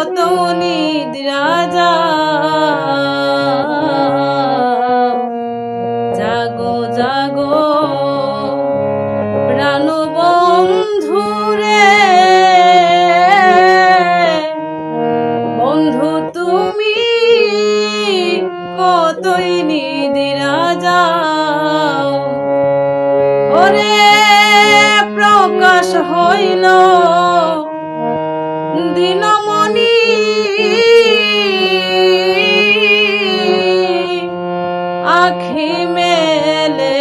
কত নিদ্রা জাগো জাগো প্রাণবন্ধু রে বন্ধু তুমি কতই নিদিরা যাও। ওরে প্রকাশ হইল। আখি মেলে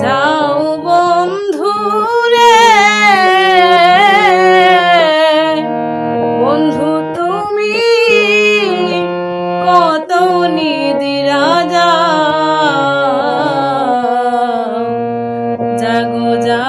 যাও বন্ধুরে বন্ধু তুমি কত নিদিরা যা জাগো যা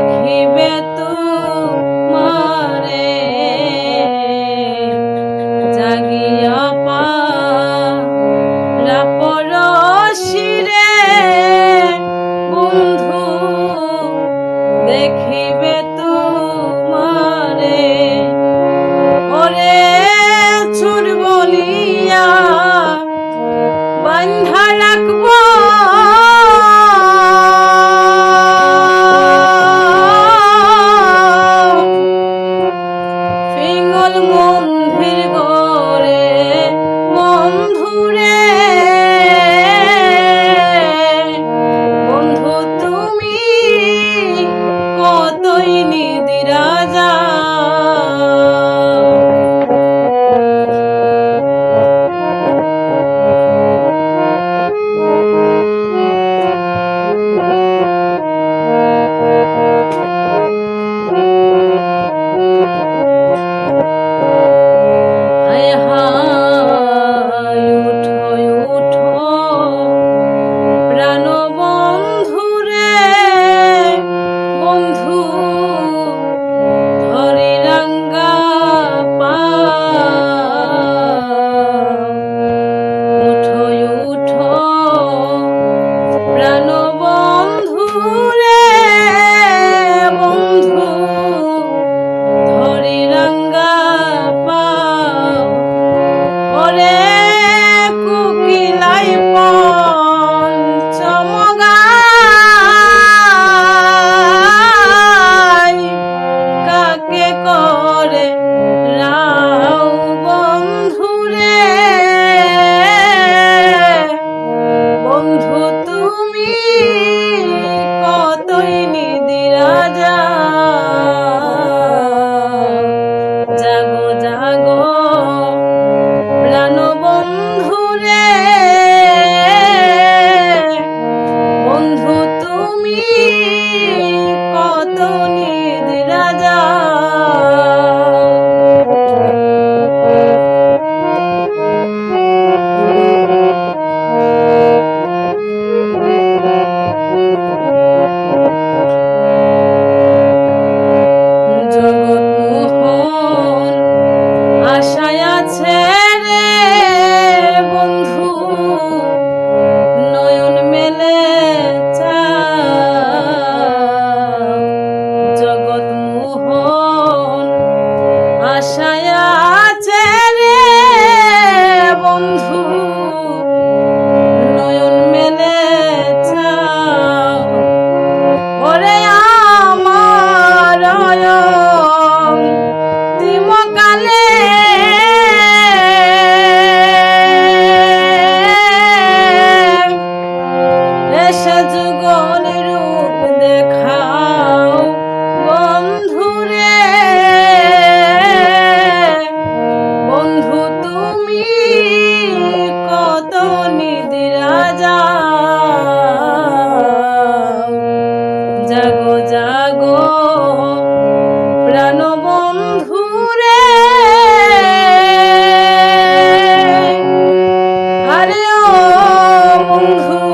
দেখিবে তুমি 달군 들고 हरि ओम